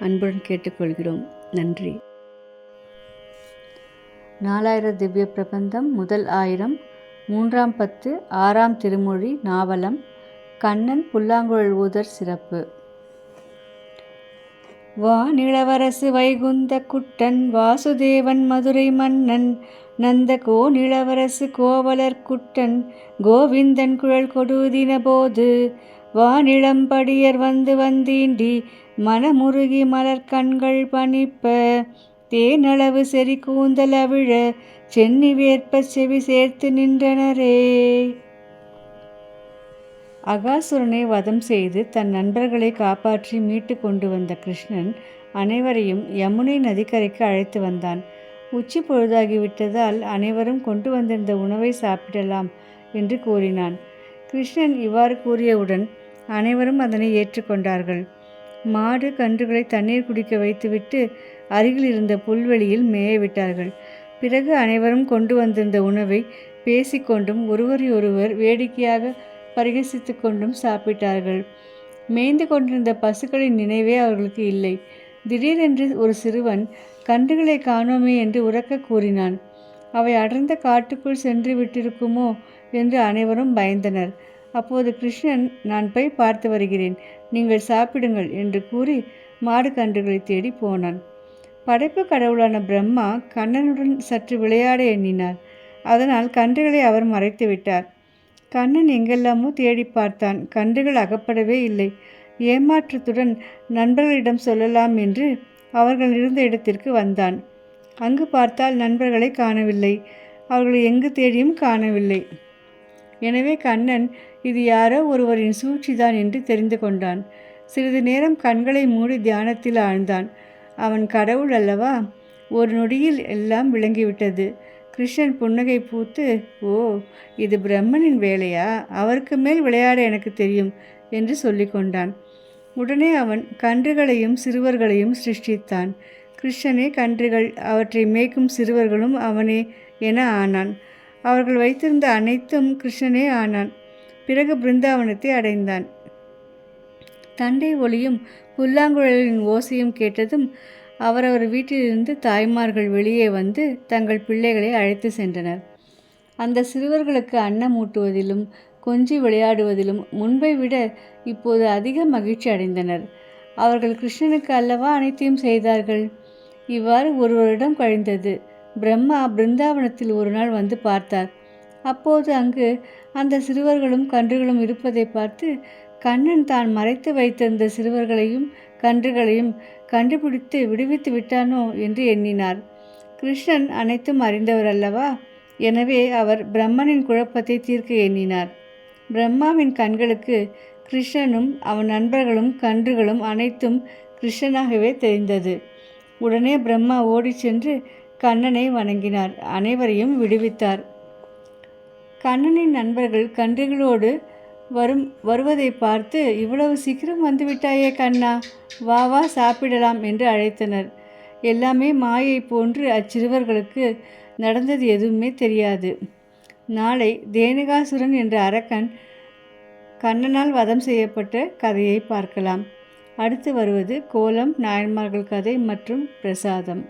அன்புடன் கேட்டுக்கொள்கிறோம். நன்றி. நாலாயிரம் திவ்ய பிரபந்தம் முதல் ஆயிரம். மூன்றாம் பத்து ஆறாம் திருமொழி நாவலம். கண்ணன் புல்லாங்குழல் ஊதர் சிறப்பு. வானிளவரசு வைகுந்த குட்டன் வாசுதேவன் மதுரை மன்னன். நந்த கோநிளவரசு கோவலர் குட்டன் கோவிந்தன் குழல் கொடுதின போது வானிளம்படியர் வந்து வந்தீண்டி மனமுருகி மலர் கண்கள் பணிப்ப. தேனளவு செறி கூந்தல் அவிழ சென்னி வேற்ப செவி சேர்த்து நின்றனரே. அகாசுரனை வதம் செய்து தன் நண்பர்களை காப்பாற்றி மீட்டு கொண்டு வந்த கிருஷ்ணன் அனைவரையும் யமுனை நதிக்கரைக்கு அழைத்து வந்தான். உச்சி பொழுதாகிவிட்டதால் அனைவரும் கொண்டு வந்திருந்த உணவை சாப்பிடலாம் என்று கூறினான். கிருஷ்ணன் இவ்வாறு கூறியவுடன் அனைவரும் அதனை ஏற்றுக்கொண்டார்கள். மாடு கன்றுகளை தண்ணீர் குடிக்க வைத்துவிட்டு அருகில் இருந்த புல்வெளியில் மேய விட்டார்கள் பிறகு அனைவரும் கொண்டு வந்திருந்த உணவை பேசிக்கொண்டும் ஒருவரையொருவர் வேடிக்கையாக பரிகசித்து கொண்டும் சாப்பிட்டார்கள். மேய்ந்து கொண்டிருந்த பசுக்களின் நினைவே அவர்களுக்கு இல்லை. திடீரென்று ஒரு சிறுவன் கன்றுகளை காணோமே என்று உறக்க கூறினான். அவை அடர்ந்த காட்டுக்குள் சென்று விட்டிருக்குமோ என்று அனைவரும் பயந்தனர். அப்போது கிருஷ்ணன் நான் போய் பார்த்து வருகிறேன். நீங்கள் சாப்பிடுங்கள் என்று கூறி மாடு கன்றுகளை தேடி போனான். படைப்பு கடவுளான பிரம்மா கண்ணனுடன் சற்று விளையாட எண்ணினார். அதனால் கன்றுகளை அவர் மறைத்து விட்டார். கண்ணன் எங்கெல்லாமோ தேடி பார்த்தான். கன்றுகள் அகப்படவே இல்லை. ஏமாற்றத்துடன் நண்பர்களிடம் சொல்லலாம் என்று அவர்கள் இருந்த இடத்திற்கு வந்தான். அங்கு பார்த்தால் நண்பர்களை காணவில்லை. அவர்களை எங்கு தேடியும் காணவில்லை. எனவே கண்ணன் இது யாரோ ஒருவரின் சூழ்ச்சிதான் என்று தெரிந்து கொண்டான். சிறிது நேரம் கண்களை மூடி தியானத்தில் ஆழ்ந்தான். அவன் கடவுள் அல்லவா? ஒரு நொடியில் எல்லாம் விளங்கிவிட்டது. கிருஷ்ணன் புன்னகை பூத்து ஓ இது பிரம்மனின் வேலையா? அவருக்கு மேல் விளையாட எனக்கு தெரியும் என்று சொல்லி கொண்டான். உடனே அவன் கன்றுகளையும் சிறுவர்களையும் சிருஷ்டித்தான். கிருஷ்ணனே கன்றுகள் அவற்றை மேய்க்கும் சிறுவர்களும் அவனே என ஆனான். அவர்கள் வைத்திருந்த அனைத்தும் கிருஷ்ணனே ஆனான். பிறகு பிருந்தாவனத்தை அடைந்தான். தண்டை ஒளியும் புல்லாங்குழலின் ஓசையும் கேட்டதும் அவரவர் வீட்டிலிருந்து தாய்மார்கள் வெளியே வந்து தங்கள் பிள்ளைகளை அழைத்து சென்றனர். அந்த சிறுவர்களுக்கு அன்னம் ஊட்டுவதிலும் கொஞ்சி விளையாடுவதிலும் முன்பை விட இப்போது அதிக மகிழ்ச்சி அடைந்தனர். அவர்கள் கிருஷ்ணனுக்கு அல்லவா அனைத்தையும் செய்தார்கள்? இவ்வாறு ஒரு வருடம் கழிந்தது. பிரம்மா பிருந்தாவனத்தில் ஒரு நாள் வந்து பார்த்தார். அப்போது அங்கு அந்த சிறுவர்களும் கன்றுகளும் இருப்பதை பார்த்து கண்ணன் தான் மறைத்து வைத்திருந்த சிறுவர்களையும் கன்றுகளையும் கண்டுபிடித்து விடுவித்து விட்டானோ? என்று எண்ணினார். கிருஷ்ணன் அனைத்தும் அறிந்தவர் அல்லவா? எனவே அவர் பிரம்மனின் குழப்பத்தை தீர்க்க எண்ணினார். பிரம்மாவின் கண்களுக்கு கிருஷ்ணனும் அவன் நண்பர்களும் கன்றுகளும் அனைத்தும் கிருஷ்ணனாகவே தெரிந்தது. உடனே பிரம்மா ஓடி சென்று கண்ணனை வணங்கினார். அனைவரையும் விடுவித்தார். கண்ணனின் நண்பர்கள் கன்றுகளோடு வரும் வருவதை பார்த்து இவ்வளவு சீக்கிரம் வந்துவிட்டாயே கண்ணா வா வா சாப்பிடலாம் என்று அழைத்தனர். எல்லாமே மாயை போன்று அச்சிறுவர்களுக்கு நடந்தது எதுவுமே தெரியாது. நாளை தேனுகாசுரன் என்ற அரக்கன் கண்ணனால் வதம் செய்யப்பட்ட கதையை பார்க்கலாம். அடுத்து வருவது கோலம் நாயன்மார்கள் கதை மற்றும் பிரசாதம்.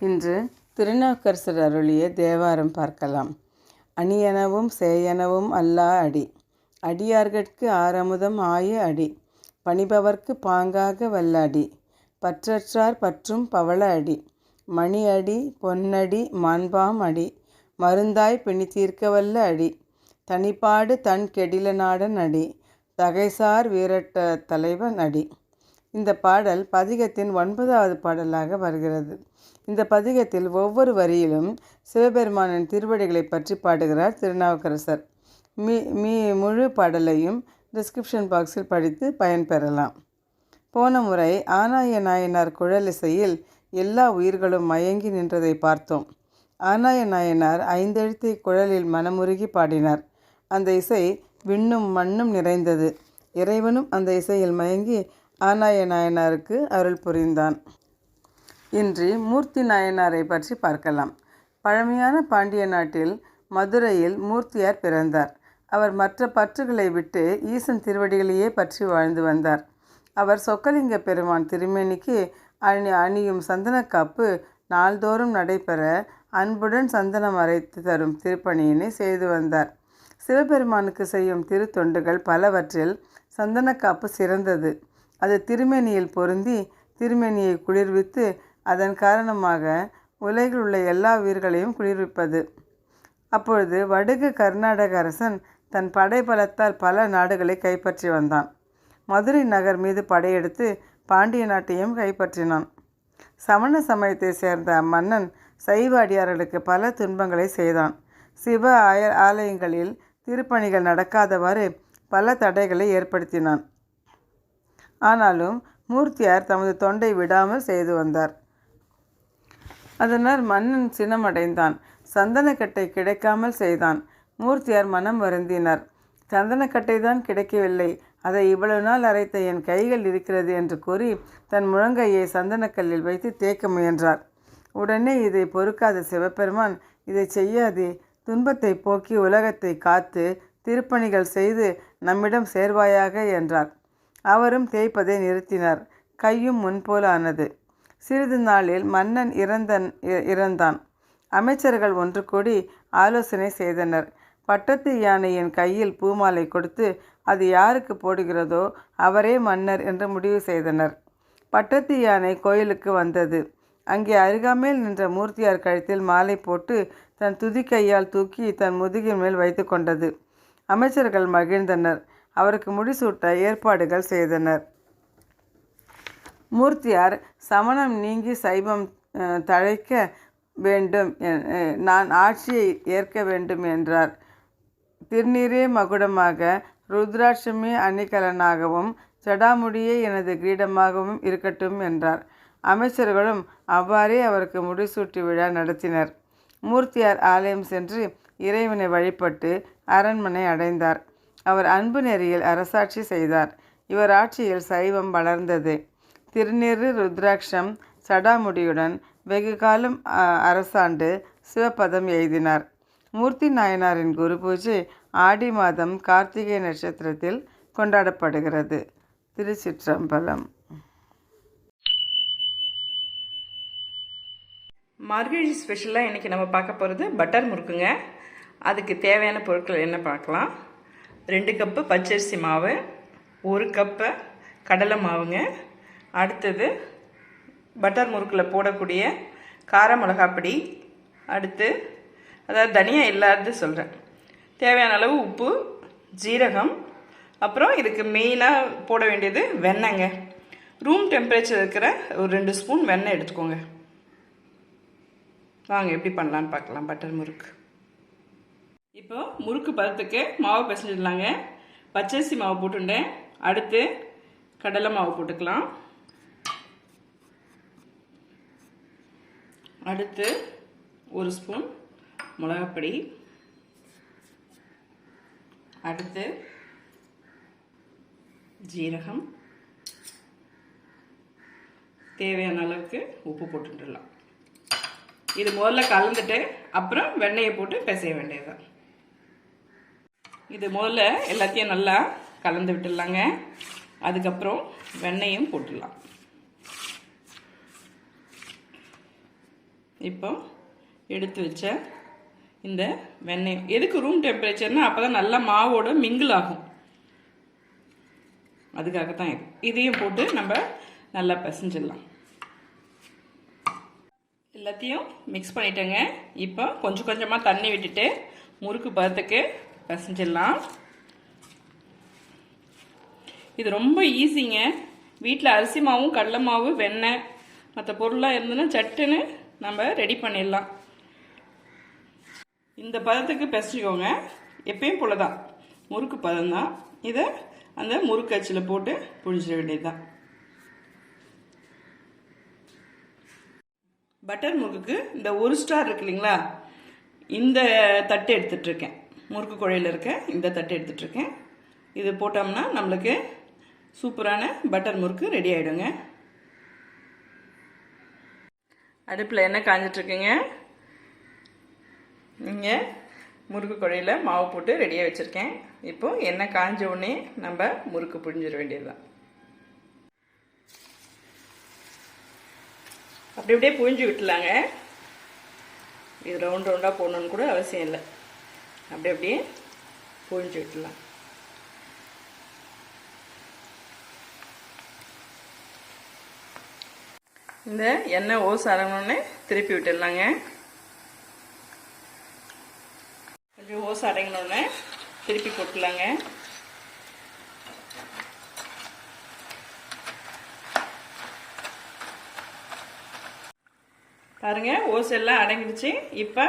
இன்று திருநாவுக்கரசர் அருளிய தேவாரம் பார்க்கலாம். அணியனவும் சேயனவும் அல்லா அடி. அடியார்கட்கு ஆரமுதம் ஆய அடி. பணிபவர்க்கு பாங்காக வல்ல அடி. பற்றற்றார் பற்றும் பவள அடி. மணி அடி பொன்னடி மாண்பாம் அடி. மருந்தாய் பிணி தீர்க்க வல்ல அடி. தனிப்பாடு தன் கெடில நாடன் அடி. தகைசார் வீரட்ட தலைவன் அடி. இந்த பாடல் பதிகத்தின் ஒன்பதாவது பாடலாக வருகிறது. இந்த பதிகத்தில் ஒவ்வொரு வரியிலும் சிவபெருமானின் திருவடிகளை பற்றி பாடுகிறார் திருநாவுக்கரசர். மீ மீ முழு பாடலையும் டிஸ்கிரிப்ஷன் பாக்ஸில் படித்து பயன்பெறலாம் போன முறை ஆனாய நாயனார் குழலிசையில் எல்லா உயிர்களும் மயங்கி நின்றதை பார்த்தோம். ஆனாய நாயனார் ஐந்தெழுத்தை குழலில் மனமுருகி பாடினார். அந்த இசை விண்ணும் மண்ணும் நிறைந்தது. இறைவனும் அந்த இசையில் மயங்கி ஆனாய நாயனாருக்கு அருள் புரிந்தான். இன்று மூர்த்தி நாயனாரை பற்றி பார்க்கலாம். பழமையான பாண்டிய நாட்டில் மதுரையில் மூர்த்தியார் பிறந்தார். அவர் மற்ற பற்றுகளை விட்டு ஈசன் திருவடிகளையே பற்றி வாழ்ந்து வந்தார். அவர் சொக்கலிங்க பெருமான் திருமேனிக்கு அணி அணியும் சந்தனக்காப்பு நாள்தோறும் நடைபெற அன்புடன் சந்தனம் அரைத்து தரும் திருப்பணியினை செய்து வந்தார். சிவபெருமானுக்கு செய்யும் திருத்தொண்டுகள் பலவற்றில் சந்தனக்காப்பு சிறந்தது. அது திருமேனியில் பொருந்தி திருமேனியை குளிர்வித்து அதன் காரணமாக உலகில் உள்ள எல்லா உயிர்களையும் குளிர்விப்பது. அப்பொழுது வடுகு கர்நாடக அரசன் தன் படைபலத்தால் பல நாடுகளை கைப்பற்றி வந்தான். மதுரை நகர் மீது படையெடுத்து பாண்டிய நாட்டையும் கைப்பற்றினான். சமண சமயத்தை சேர்ந்த அம்மன்னன் சைவ அடியார்களுக்கு பல துன்பங்களை செய்தான். சிவ ஆய ஆலயங்களில் திருப்பணிகள் நடக்காதவாறு பல தடைகளை ஏற்படுத்தினான். ஆனாலும் மூர்த்தியார் தமது தொண்டை விடாமல் செய்து வந்தார். அதனால் மன்னன் சினமடைந்தான். சந்தனக்கட்டை கிடைக்காமல் செய்தான். மூர்த்தியார் மனம் வருந்தினார். சந்தனக்கட்டை தான் கிடைக்கவில்லை. அதை இவ்வளவு நாள் அரைத்த என் கைகள் இருக்கிறது என்று கூறி தன் முழங்கையை சந்தனக்கல்லில் வைத்து தேக்க முயன்றார். உடனே இதை பொறுக்காத சிவபெருமான் இதை செய்யாதே. துன்பத்தை போக்கி உலகத்தை காத்து திருப்பணிகள் செய்து நம்மிடம் சேர்வாயாக என்றார். அவரும் தேய்ப்பதை நிறுத்தினார். கையும் முன்போல ஆனது. சிறிது நாளில் மன்னன் இறந்தன் இ- இறந்தான். அமைச்சர்கள் ஒன்று கூடி ஆலோசனை செய்தனர். பட்டத்து யானையின் கையில் பூமாலை கொடுத்து அது யாருக்கு போடுகிறதோ அவரே மன்னர் என்று முடிவு செய்தனர். பட்டத்து யானை கோயிலுக்கு வந்தது. அங்கே அருகாமையில் நின்ற மூர்த்தியார் கழுத்தில் மாலை போட்டு தன் துதிக்கையால் தூக்கி தன் முதுகின் மேல் வைத்து கொண்டது. அமைச்சர்கள் மகிழ்ந்தனர். அவருக்கு முடிசூட்ட ஏற்பாடுகள் செய்தனர். மூர்த்தியார் சமணம் நீங்கி சைவம் தழைக்க வேண்டும் நான் ஆட்சியை ஏற்க வேண்டும் என்றார். திருநீரே மகுடமாக ருத்ராட்சமே அணிகலனாகவும் ஜடாமுடியே எனது கிரீடமாகவும் இருக்கட்டும் என்றார். அமைச்சர்களும் அவ்வாறே அவருக்கு முடிசூட்டி விழா நடத்தினர். மூர்த்தியார் ஆலயம் சென்று இறைவனை வழிபட்டு அரண்மனை அடைந்தார். அவர் அன்பு நெறியில் அரசாட்சி செய்தார். இவர் ஆட்சியில் சைவம் வளர்ந்தது. திருநீறு ருத்ராட்சம் சடாமுடியுடன் வெகு காலம் அ, அரசாண்டு சிவபதம் எழுதினார் மூர்த்தி நாயனாரின் குரு பூஜை ஆடி மாதம் கார்த்திகை நட்சத்திரத்தில் கொண்டாடப்படுகிறது. திருச்சிற்றம்பலம். மார்கழி ஸ்பெஷலாக இன்றைக்கி நம்ம பார்க்க போகிறது பட்டர் முறுக்குங்க. அதுக்கு தேவையான பொருட்கள் என்ன பார்க்கலாம்? ரெண்டு கப்பு பச்சரிசி மாவு ஒரு கப்பு கடலை மாவுங்க. அடுத்தது பட்டர் முறுக்கில் போடக்கூடிய கார மிளகாப்பொடி. அடுத்து அதாவது தனியா இல்லாதது சொல்கிறேன் தேவையான அளவு உப்பு ஜீரகம் அப்புறம் இதுக்கு மெயினாக போட வேண்டியது வெண்ணெய்ங்க. ரூம் டெம்பரேச்சர் இருக்கிற ஒரு ரெண்டு ஸ்பூன் வெண்ணெய் எடுத்துக்கோங்க. வாங்க எப்படி பண்ணலான்னு பார்க்கலாம் பட்டர் முறுக்கு. இப்போ முறுக்கு பதத்துக்கு மாவு பிசைஞ்சிடலாங்க. பச்சரிசி மாவு போட்டுட்டேன் அடுத்து கடலை மாவு போட்டுக்கலாம். அடுத்து ஒரு ஸ்பூன் மிளகாப்பொடி. அடுத்து ஜீரகம். தேவையான அளவுக்கு உப்பு போட்டுடலாம் இது முதல்ல கலந்துட்டு அப்புறம் வெண்ணெயை போட்டு பிசைய வேண்டியதுதான். இது முதல்ல எல்லாத்தையும் நல்லா கலந்து விட்டுடலாங்க. அதுக்கப்புறம் வெண்ணையும் போட்டுடலாம். இப்போ எடுத்து வச்ச இந்த வெண்ணெய். எதுக்கு ரூம் டெம்பரேச்சர்னா அப்போ தான் நல்லா மாவோட மிங்கிள் ஆகும். அதுக்காக தான் இது. இதையும் போட்டு நம்ம நல்லா பிசைஞ்சிடலாம். எல்லாத்தையும் மிக்ஸ் பண்ணிட்டேங்க. இப்போ கொஞ்சம் கொஞ்சமாக தண்ணி விட்டுட்டு முறுக்கு பதத்துக்கு பிசைஞ்சிடலாம். இது ரொம்ப ஈஸிங்க. வீட்டில் அரிசி மாவும் கடலை மாவு வெண்ணெய் மற்ற பொருளாக இருந்ததுன்னா சட்டுன்னு நம்ம ரெடி பண்ணிடலாம். இந்த பதத்துக்கு பிசைச்சிக்கோங்க எப்பயும் போல தான் முறுக்கு பதம் தான். இதை அந்த முறுக்கு அச்சில் போட்டு புழிஞ்சிட வேண்டியது தான் பட்டர் முறுக்குக்கு இந்த ஒரு ஸ்டார் இருக்கு இல்லைங்களா? இந்த தட்டு எடுத்துட்ருக்கேன் முறுக்கு குழையில் இருக்க இந்த தட்டு எடுத்துகிட்ருக்கேன் இது போட்டோம்னா நம்மளுக்கு சூப்பரான பட்டர் முறுக்கு ரெடி ஆகிடுங்க அடுப்பில் எண்ணெய் காஞ்சிட்ருக்குங்க. நீங்கள் முறுக்கு குழையில் மாவு போட்டு ரெடியாக வச்சுருக்கேன். இப்போ எண்ணெய் காஞ்ச உடனே நம்ம முறுக்கு புழிஞ்சிட வேண்டியது தான் அப்படி அப்படியே புழிஞ்சு விட்டுலாங்க. இது ரவுண்ட் ரவுண்டாக போடணுன்னு கூட அவசியம் இல்லை. அப்படி அப்படியே புழிஞ்சு விட்டுலாம் இந்த எண்ணெய் ஓஸ் அடங்கினோடனே திருப்பி விட்டுடலாங்க. கொஞ்சம் ஓஸ் அடங்கினோடனே திருப்பி போட்டுலாங்க பாருங்க ஓஸ் எல்லாம் அடங்கிடுச்சு. இப்போ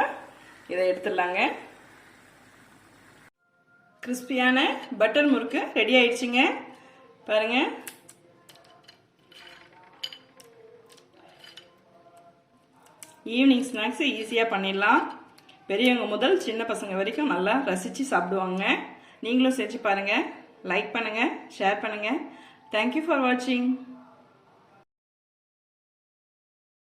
இதை எடுத்துடலாங்க. கிறிஸ்பியான பட்டர் முறுக்கு ரெடி ஆயிடுச்சுங்க. பாருங்க. ஈவினிங் ஸ்நாக்ஸ் ஈஸியாக பண்ணிடலாம். பெரியவங்க முதல் சின்ன பசங்க வரைக்கும் நல்லா ரசித்து சாப்பிடுவாங்க. நீங்களும் செஞ்சு பாருங்கள் லைக் பண்ணுங்கள் ஷேர் பண்ணுங்கள் தேங்க்யூ ஃபார் வாட்சிங்